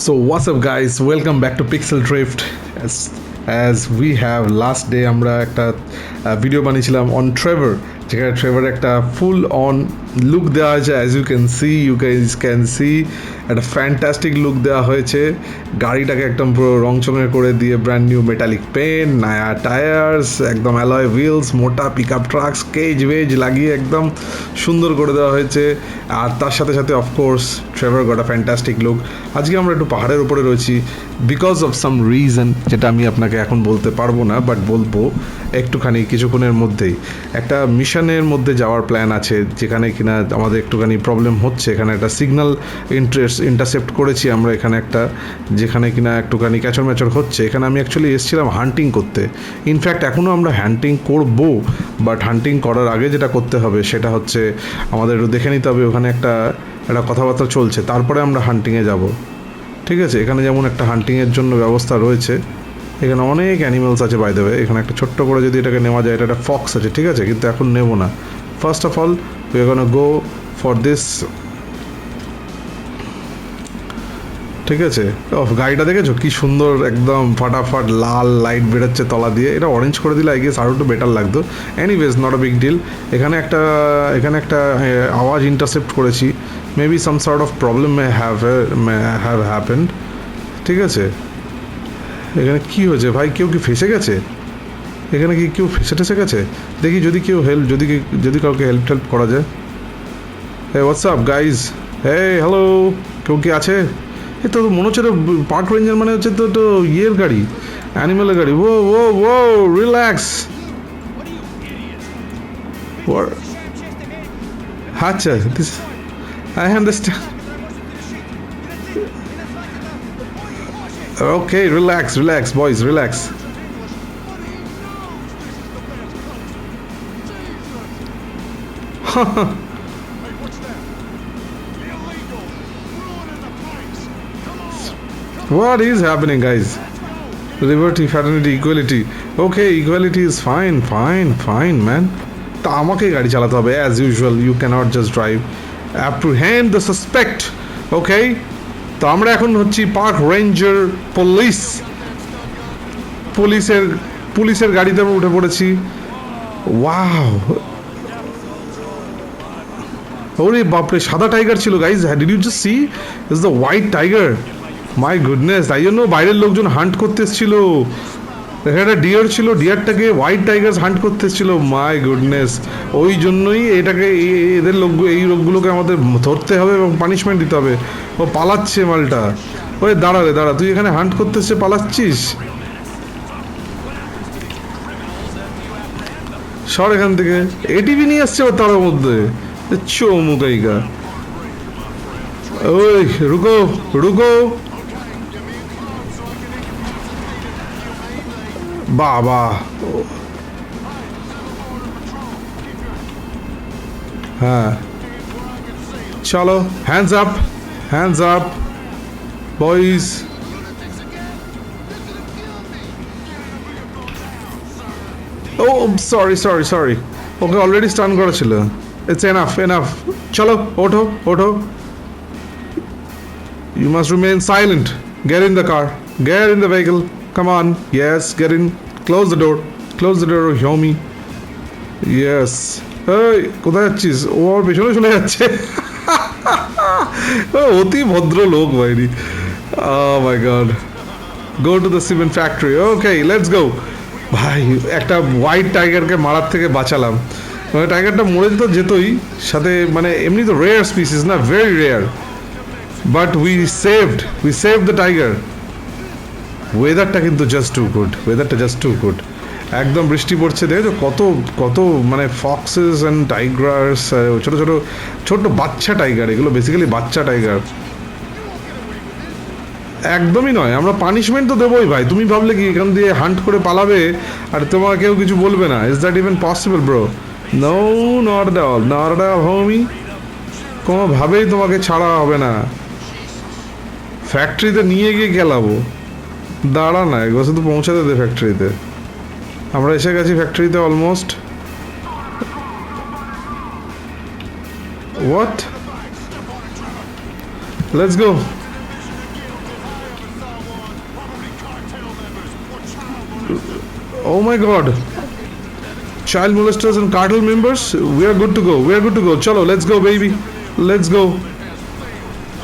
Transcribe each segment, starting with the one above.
So what's up guys welcome back to Pixel Drift as, as we have last day আমরা একটা video বানিয়েছিলাম on Trevor যেখানে Trevor একটা full on look দেওয়া হয়েছে as you can see you can can see একটা fantastic look দেওয়া হয়েছে। গাড়িটাকে একদম পুরো রংচঙের করে দিয়ে ব্র্যান্ড নিউ মেটালিক পেন নয়া টায়ার্স একদম অ্যালয় হুইলস মোটা pick up trucks cage wedge লাগিয়ে একদম সুন্দর করে দেওয়া হয়েছে। আর তার সাথে সাথে of course Trevor got fantastic look আজকে আমরা একটু পাহাড়ের উপরে রয়েছি। বিকজ অফ সাম রিজন যেটা আমি আপনাকে এখন বলতে পারব না বাট বলব, একটুখানি কিছুক্ষণের মধ্যেই। একটা মিশনের মধ্যে যাওয়ার প্ল্যান আছে, যেখানে কিনা আমাদের একটুখানি প্রবলেম হচ্ছে। এখানে একটা সিগন্যাল ইন্টারেস্ট ইন্টারসেপ্ট করেছি আমরা এখানে একটা, যেখানে কিনা একটুখানি ক্যাচর ম্যাচর হচ্ছে। এখানে আমি অ্যাকচুয়ালি এসেছিলাম হান্টিং করতে। ইনফ্যাক্ট এখনও আমরা হান্টিং করব বাট হান্টিং করার আগে যেটা করতে হবে, সেটা হচ্ছে আমাদের একটু দেখে নিতে হবে, ওখানে একটা একটা কথাবার্তা চলছে। তারপরে আমরা হান্টিংয়ে যাব। ঠিক আছে? এখানে যেমন একটা হান্টিংয়ের জন্য ব্যবস্থা রয়েছে। এখানে অনেক অ্যানিমেলস আছে বাই দেবে এখানে একটা ছোট্ট করে যদি এটাকে নেওয়া যায়, এটা একটা ফক্স আছে, ঠিক আছে? কিন্তু এখন নেব না। First of all we are go for this ঠিক আছে? ও গাড়িটা দেখেছ? কি সুন্দর একদম ফাটাফাট লাল লাইট বেরোচ্ছে তলা দিয়ে। এটা অরেঞ্জ করে দিলে আই গেস আরও একটু বেটার লাগতো। Anyways not a big deal এখানে একটা এখানে একটা আওয়াজ ইন্টারসেপ্ট করেছি। Maybe some sort of problem may have have happened ঠিক আছে? এখানে কি হয়েছে? ভাই, কেউ কি ফেসে গেছে? এখানে কি কেউ ফেসে টেসে গেছে দেখি যদি কেউ হেল্প যদি যদি কাউকে হেল্প টেল্প করা যায়। Hey WhatsApp guys hey hello কেউ কি আছে? এ তো মনে হচ্ছে পার্ক রেঞ্জার মানে হচ্ছে তো তো ইয়ের গাড়ি অ্যানিমেলের গাড়ি। ও ও ও রিল্যাক্স আচ্ছা this I understand Okay, relax relax, boys, relax. what is happening, guys? Liberty, fraternity, equality. Okay, equality is fine, fine, fine, man. তা আমাকে গাড়ি চালাতে হবে as usual you can't just drive apprehend the suspect okay তো আমরা এখন হচ্ছি park ranger police পুলিশের পুলিশের গাড়িতে উঠে পড়েছি ওয়াও ওরে বাপরে, সাদা টাইগার ছিল guys did you just see is the white tiger my goodness তাই জন্য বাইরের লোকজন হান্ট করতে এসেছিল। এখানে একটা ডিয়ার ছিল ডিয়ারটাকে হোয়াইট টাইগার্স হান্ট করতে এসেছিল। মাই গুডনেস ওই জন্যই এটাকে এদের লোক, এই লোকগুলোকে আমাদের ধরতে হবে এবং পানিশমেন্ট দিতে হবে। ও পালাচ্ছে মালটা। ওই দাঁড়া রে, দাঁড়া, তুই এখানে হান্ট করতে এসে পালাচ্ছিস? সর এখান থেকে। এটিভি নিয়ে আসছে ও তার মধ্যে। চৌমুকাইকা ওই, রুকো রুকো। বাবা। হ্যাঁ। চলো hands up hands up boys oh sorry sorry sorry okay already stun করা ছিল ইটস এনাফ এনাফ চলো ওঠো ওঠো you must remain silent get in the car get in the vehicle come on yes get in close the door close the door homie yes এই, কোথায় যাচ্ছিস? ও আমার পেছনে চলে যাচ্ছে। অতি ভদ্র লোক বাইরি my god go to the cement factory okay let's go ভাই, একটা হোয়াইট টাইগারকে মারার থেকে বাঁচালাম। মানে টাইগারটা মরে তো যেতই, সাথে মানে এমনি তো রেয়ার স্পিসিস না very rare but we saved we save the tiger ওয়েদারটা কিন্তু জাস্ট টু গুড ওয়েদারটা জাস্ট টু গুড একদম বৃষ্টি পড়ছে, দেখেছ? কত কত মানে ফক্সেস অ্যান্ড টাইগার্স ছোটো ছোটো ছোট্ট বাচ্চা টাইগার এগুলো বেসিক্যালি বাচ্চা টাইগার একদমই নয়, আমরা পানিশমেন্ট তো দেবোই ভাই। তুমি ভাবলে কি এখান দিয়ে হান্ট করে পালাবে, আর তোমার কেউ কিছু বলবে না। Is that even possible bro no not all not all homie কোনোভাবেই তোমাকে ছাড়া হবে না। ফ্যাক্টরিতে নিয়ে গিয়ে গেলাবো। দাঁড়া না একবার শুধু পৌঁছাতে দেবে ফ্যাক্টরিতে আমরা এসে গেছি ফ্যাক্টরিতে almost what let's go oh my god child molesters and cartel members, we are good to go, we are good to go. চলো let's go, baby. Let's go.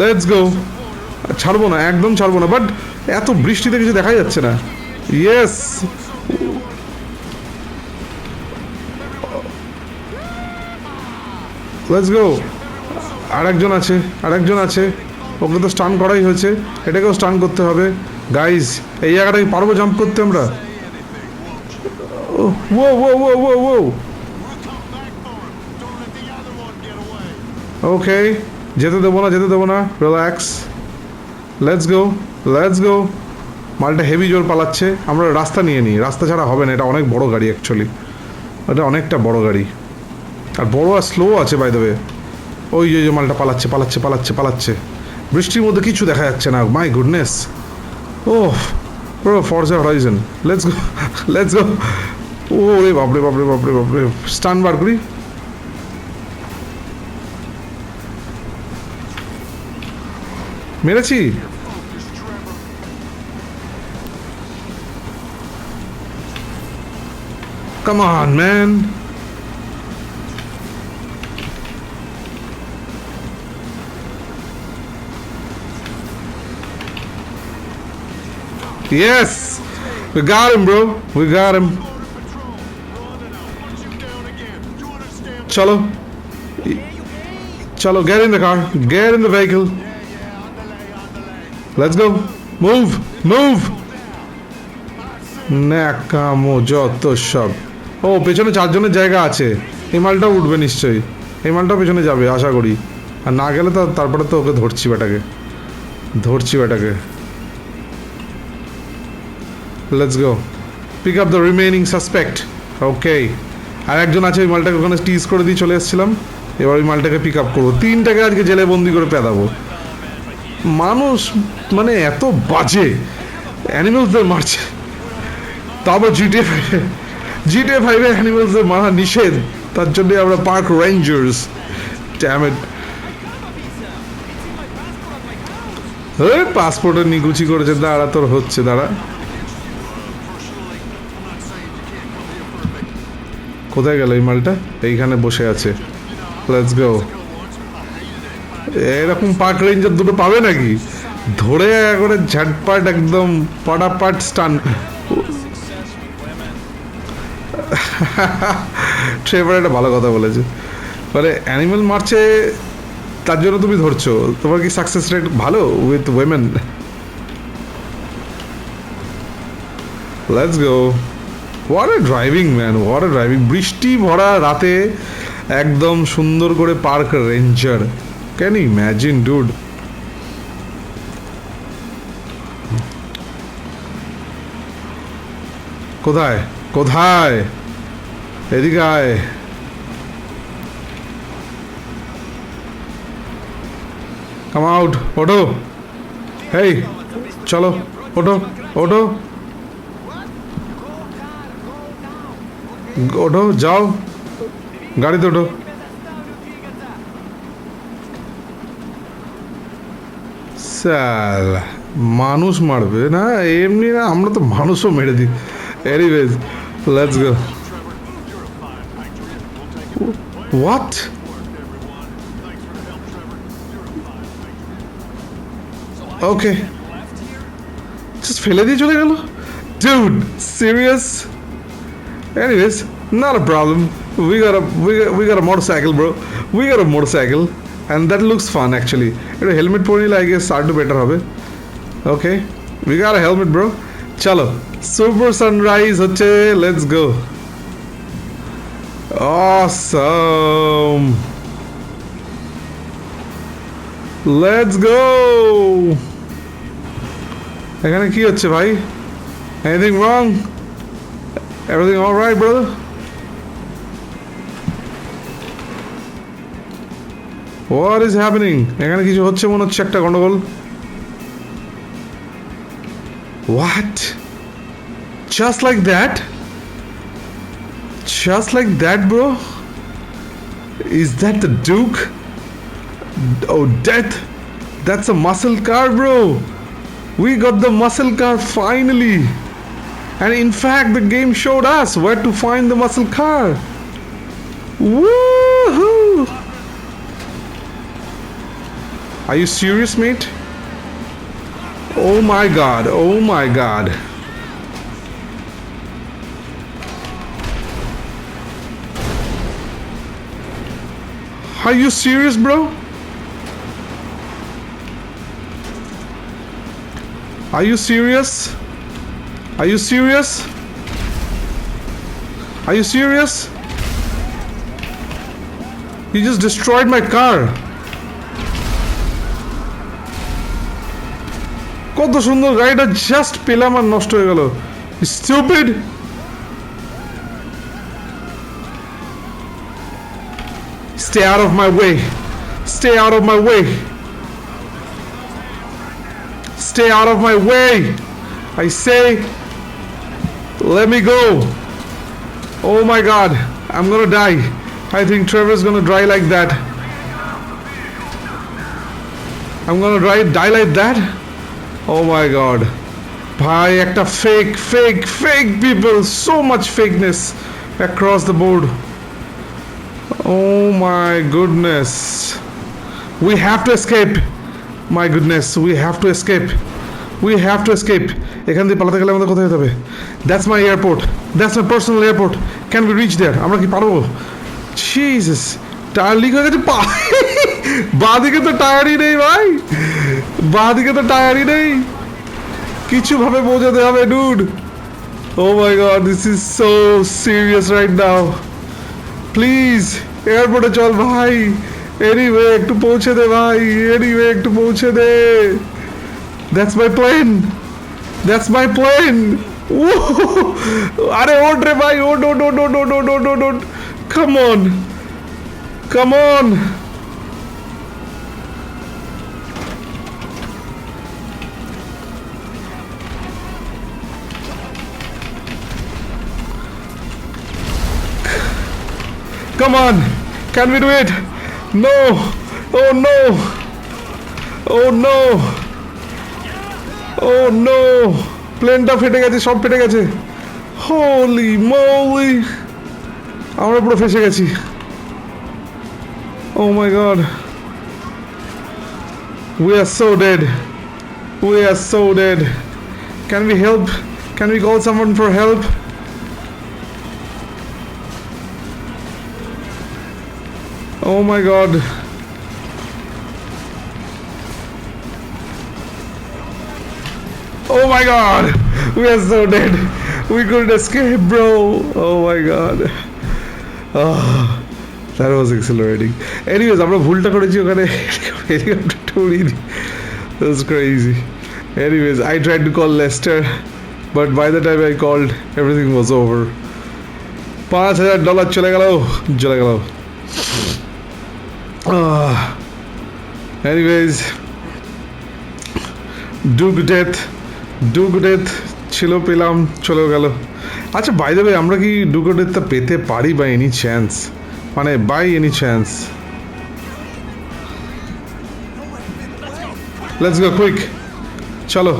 Let's go. ছাড়বো না, একদম ছাড়বো না বাট এত বৃষ্টিতে কিছু দেখা যাচ্ছে না। ইয়েস লেটস গো আরেকজন আছে আরেকজন আছে। ওকে তো স্টান করাই হয়েছে, এটাকেও স্টান করতে হবে। গাইজ এই জায়গাটাকে পারব জাম্প করতে আমরা? ও ও ও ও ও ওকে যেতে দেবো না, যেতে দেবো না। Relax let's go let's go মালটা হেভি জোর পালাচ্ছে। আমরা রাস্তা নিয়ে নিই। রাস্তা ছাড়া হবে না। এটা অনেক বড় গাড়ি অ্যাকচুয়ালি এটা অনেকটা বড় গাড়ি। আর বড় আর স্লো আছে বাই দেবে ওই যে মালটা পালাচ্ছে পালাচ্ছে পালাচ্ছে পালাচ্ছে। বৃষ্টির মধ্যে কিছু দেখা যাচ্ছে না। মাই গুডনেস ও পুরো Forza Horizon let's go let's go ও রে বাপরে বাপরে বাপরে বাপরে স্টান বার করি মেরেছি on, man. Yes! We got him, bro. We got him. Chalo. Chalo, get in the car. Get in the vehicle. Let's go. Move. Move. ন্যাকামো যত সব ও পেছনে চারজনের জায়গা আছে এই মালটাও উঠবে নিশ্চয়ই এই মালটাও পেছনে যাবে আশা করি আর না গেলে তো তারপরে তো ওকে ধরছি বেটাকে ধরছি বেটাকে let's go pick up the remaining suspect okay আর একজন আছে, ওই মালটাকে ওখানে টিজ করে দিয়ে চলে এসেছিলাম। এবার ওই মালটাকে পিক আপ করব। তিনটাকে আজকে জেলে বন্দি করে পেদাবো। মানুষ মানে এত বাজে। অ্যানিমেলসদের মারছে। তারপর জিটিএ ফাইভে জিটিএ ফাইভে অ্যানিমেলসদের মারা নিষেধ। তার জন্য আমরা পার্ক রেঞ্জার্স ড্যামেট হ্যাঁ পাসপোর্টে নিগুচি করেছে। দাঁড়া, তোর হচ্ছে, দাঁড়া। কোথায় গেল এই মালটা? এইখানে বসে আছে। লেটস গো এরকম পার্ক রেঞ্জার দুটো পাবে নাকি? ধরে একবারে ঝাটপাট একদম পাটাপাট স্টান ট্রেভার একটা ভালো কথা বলেছে। মানে অ্যানিমেল মারছে, তার জন্য তুমি ধরছো। তোমার কি সাকসেস রেট ভালো with women let's go what a driving man what a driving বৃষ্টি ভরা রাতে একদম সুন্দর করে park ranger can imagine dude কোথায়? কোথায়? এদিকে আয়। কাম আউট ওঠো। হেই, চলো। ওঠো। ওঠো। ওঠো, যাও। গাড়িতে ওঠো। স্যাল মানুষ মারবে না? এমনি না, আমরা তো মানুষও মেরে দিই। Anyways let's go what okay ফেলে দিয়ে চলে গেল? Dude serious Anyways not a problem we got a we got, we got a motorcycle bro we got a motorcycle and that looks fun actually এটা হেলমেট পরে নিলে I guess R to better হবে okay we got a helmet bro চলো super sunrise হচ্ছে let's go Awesome. Let's go. এখানে কি হচ্ছে ভাই anything wrong Everything all right brother what is happening এখানে কিছু হচ্ছে মনে হচ্ছে একটা গন্ডগোল what just like that Just like that, bro? Is that the Duke? Oh, death! That's a muscle car, bro! We got the muscle car finally! And in fact, the game showed us where to find the muscle car. Woohoo! Are you serious, mate? Oh my god, oh my god. Are you serious, bro? Are you serious? Are you serious? Are you serious? You just destroyed my car. কত সুন্দর গাড়িটা just পেলাম আর নষ্ট হয়ে গেল stupid Stay out of my way. Stay out of my way. Stay out of my way. I say, let me go. Oh my god, I'm gonna die. I think Trevor's gonna die like that. I'm gonna die, die like that? Oh my god. ভাই একটা fake fake fake people so much fakeness across the board Oh my goodness. We have to escape. My goodness, we have to escape. We have to escape. এখান দিয়ে পালাতে গেলে আমাদের কোথায় হবে? That's my airport that's my personal airport can be reach there আমরা কি পারব? জিসাস টায়ার লিক হয়ে গেছে? পা বাঁদিকে তো টায়ারই নেই ভাই। বাঁদিকে তো টায়ারই নেই। কিছু ভাবে বোঝাতে হবে dude oh my god this is so serious right now please এয়ারপোর্টে চল ভাই। এনিওয়ে একটু পৌঁছে দে ভাই। এনিওয়ে একটু পৌঁছে দে। That's my plane! That's my plane! अरे उठ रे भाई उठ no! No! No! No! No! No! No! Come on! Come on! Come on! Can we do it? No! Oh no! Oh no! Oh no! প্লেনটা ফেটে গেছে, সব ফেটে গেছে। হোলি মৌলি আমরা পুরো ফেসে গেছি। ও my god we are so dead we are so dead can we help can we call someone for help Oh my god. Oh my god. We are so dead. We couldn't escape, bro. Oh my god. Oh, that was exhilarating. Anyways, আমরা ভুলটা করেছি ওখানে হেলিকপ্টারটা উড়িয়ে was crazy. Anyways, I tried to call Lester, but by the time I called, everything was over. পাঁচ হাজার dollar চলে গেল চলে গেল Uh, anyways, Duke Death Duke Death ছিল, পেলাম চলে গেল। আচ্ছা বাই দ্য আমরা কি ডুগো ডেথটা পেতে পারি বাই এনি চান্স মানে by any chance let's go quick চলো,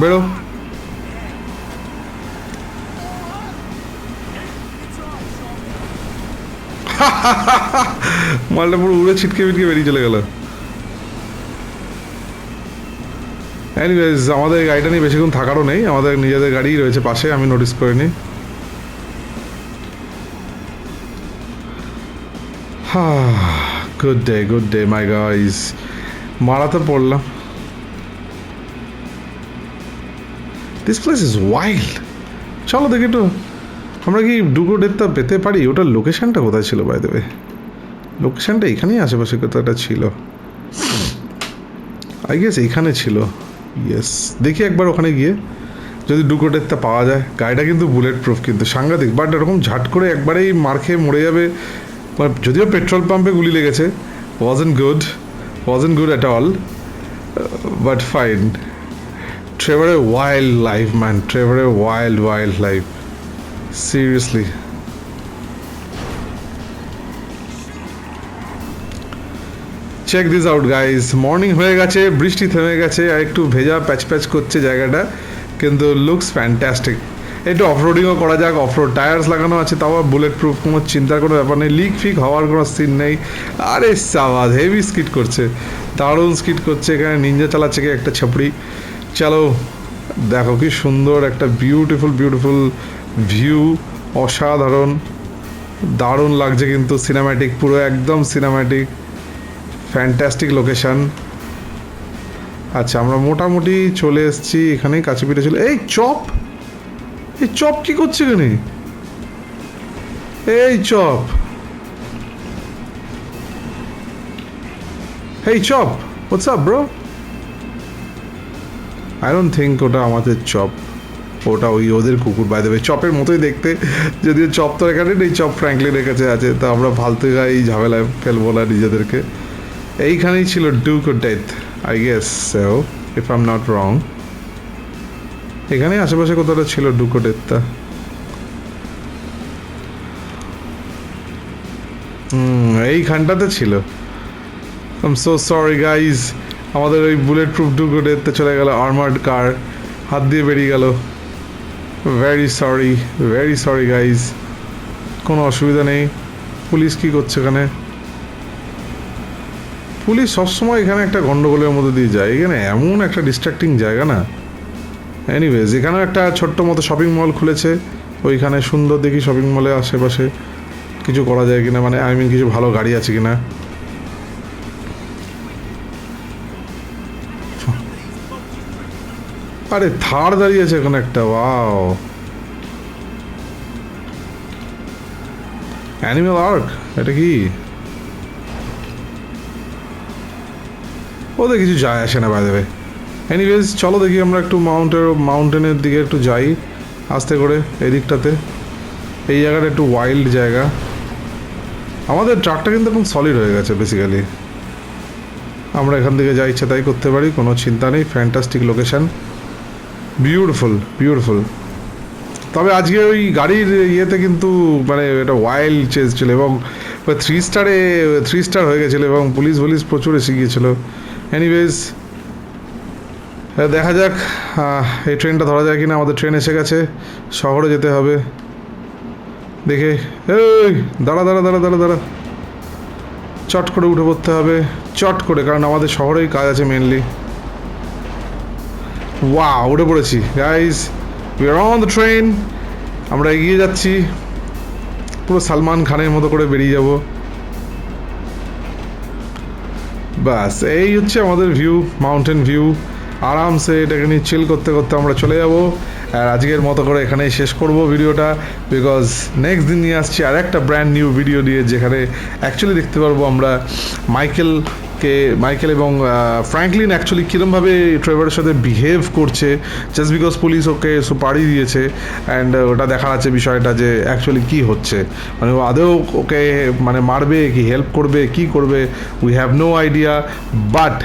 বেরো। মালটা পুরো উড়ে ছিটকে মিটকে বেরিয়ে চলে গেল। এনিওয়েজ আমাদের গাড়িটা নিয়ে বেশিক্ষণ থাকারও নেই। আমাদের নিজেদের গাড়িই রয়েছে পাশে, আমি নোটিস করিনি good day good day my guys মারা তো পড়লাম। দিস প্লেস ইজ ওয়াইল্ড চলো দেখি একটু, আমরা কি ডুগো ডেটটা পেতে পারি? ওটার লোকেশানটা কোথায় ছিল বাই দেবে লোকেশানটা এখানেই আশেপাশে কোথাও একটা ছিল। আই গেস এইখানে ছিল। ইয়েস দেখি একবার ওখানে গিয়ে যদি ডেটটা পাওয়া যায়। গাড়িটা কিন্তু বুলেট প্রুফ কিন্তু সাংঘাতিক। বাট এরকম ঝাট করে একবারেই মার খেয়ে মরে যাবে যদিও পেট্রোল পাম্পে গুলি লেগেছে was wasn't good was wasn't good at all but fine ট্রেভারে wildlife man ট্রেভারে wild wildlife seriously check this out guys morning হয়ে গেছে, বৃষ্টি থেমে গেছে, আর একটু ভেজা প্যাচ প্যাচ করছে জায়গাটা, কিন্তু লুকস ফ্যান্টাস্টিক একটু অফরোডিংও করা যাক অফরোড টায়ার্স লাগানো আছে, তাও বুলেট প্রুফ কোনো চিন্তার কোনো ব্যাপার নেই। লিক ফিক হওয়ার কোনো সিন নেই। আরে সাবাদ হেভি স্কিট করছে। দারুণ স্কিট করছে, এখানে নিঞ্জা চালাচ্ছে কি একটা ছাপড়ি। চলো, দেখো কি সুন্দর একটা বিউটিফুল বিউটিফুল ভিউ অসাধারণ। দারুণ লাগছে কিন্তু সিনেম্যাটিক পুরো একদম সিনেম্যাটিক ফ্যান্টাস্টিক লোকেশন আচ্ছা আমরা মোটামুটি চলে এসেছি এখানেই কাছে পিঠে চলে এই চপ! এই চপ কি করছে এখানে? এই চপ! এই Chop! What's up bro I don't think ওটা আমাদের চপ। ওটা ওই ওদের কুকুর বাই দেবে চপের মতোই দেখতে। যদিও চপ তো এখানে নেই, চপ ফ্র্যাঙ্কলিনের কাছে আছে। তো আমরা ফালতু গায়ে এই ঝামেলায় ফেলব না নিজেদেরকে। এইখানেই ছিল Duke Death I guess so if I'm not wrong এখানেই আশেপাশে কোথাও ছিল ডুকো ডেথটা এইখানটাতে ছিল। আম সো সরি গাইজ আমাদের ওই বুলেট প্রুফ ডুকো ডেথতে চলে গেল আর্মার্ড কার হাত দিয়ে বেরিয়ে গেল। Very sorry very sorry guys কোনো অসুবিধা নেই। পুলিশ কি করছে এখানে? পুলিশ সবসময় এখানে একটা গন্ডগোলের মধ্যে দিয়ে যায়। এখানে এমন একটা ডিস্ট্রাক্টিং জায়গা না। এনিওয়েজ এখানেও একটা ছোট্ট মতো শপিং মল খুলেছে। ওইখানে সুন্দর দেখি শপিং মলে আশেপাশে কিছু করা যায় কিনা মানে আই মিন কিছু ভালো গাড়ি আছে কিনা। আরে, থার দাঁড়িয়েছে এখানে একটা ওয়াও অ্যানিমেল আর্ক এটা কি? ওদের কিছু যায় আসে না বাই দেবে এনিওয়েজ চলো দেখি আমরা একটু মাউন্টের মাউন্টেনের দিকে একটু যাই। আস্তে করে এদিকটাতে। এই জায়গাটা একটু ওয়াইল্ড জায়গা। আমাদের ট্রাকটা কিন্তু এখন সলিড হয়ে গেছে বেসিক্যালি আমরা এখান থেকে যা ইচ্ছা তাই করতে পারি, কোনো চিন্তা নেই। ফ্যান্টাস্টিক লোকেশন বিউটিফুল বিউটিফুল তবে আজকে ওই গাড়ির ইয়েতে কিন্তু মানে এটা ওয়াইল্ড চেস ছিল এবং থ্রি স্টারে থ্রি স্টার হয়ে গেছিল এবং পুলিশ পুলিশ প্রচুর এসে গিয়েছিল। এনিওয়েজ দেখা যাক এই ট্রেনটা ধরা যায় কিনা, আমাদের ট্রেন এসে গেছে, শহরে যেতে হবে। দেখে, এই, দাঁড়া দাঁড়া দাঁড়া দাঁড়া দাঁড়া। চট করে উঠে পড়তে হবে, চট করে, কারণ আমাদের শহরেই কাজ আছে মেনলি ওয়া উঠে পড়েছি। Guys we are on the train আমরা এগিয়ে যাচ্ছি। পুরো সালমান খানের মতো করে বেরিয়ে যাব। বাস এই হচ্ছে আমাদের ভিউ মাউন্টেন ভিউ আরামসে এটাকে নিয়ে চিল করতে করতে আমরা চলে যাব। আর আজকের মতো করে এখানেই শেষ করব ভিডিওটা বিকজ নেক্সট দিন নিয়ে আসছি আর একটা ব্র্যান্ড নিউ ভিডিও দিয়ে যেখানে অ্যাকচুয়ালি দেখতে পারব আমরা মাইকেলকে মাইকেল এবং ফ্র্যাঙ্কলিন অ্যাকচুয়ালি কীরমভাবে ট্রেভারের সাথে বিহেভ করছে জাস্ট বিকজ পুলিশ ওকে সুপারি দিয়েছে অ্যান্ড ওটা দেখার আছে বিষয়টা যে অ্যাকচুয়ালি কী হচ্ছে। মানে ও আদৌ ওকে মানে মারবে, কি হেল্প করবে, কি করবে we have no idea but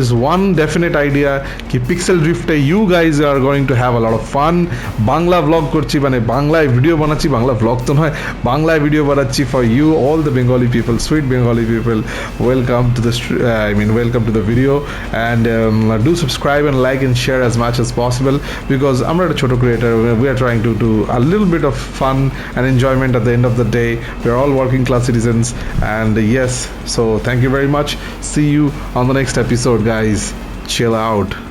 is one definite idea কি pixel ড্রিফটে you guys are going to have a of fun Bangla vlog করছি মানে বাংলায় ভিডিও বানাচ্ছি, বাংলা ভ্লগ তো নয়, বাংলায় ভিডিও বানাচ্ছি for you all the Bengali people sweet Bengali people welcome to the I mean, welcome to the video and um, do subscribe and like and share as much as possible because I'm not a Choto creator. We are trying to do a little bit of fun and enjoyment at the end of the day. We're all working class citizens, and uh, yes, so thank you very much. See you on the next episode, guys. Chill out.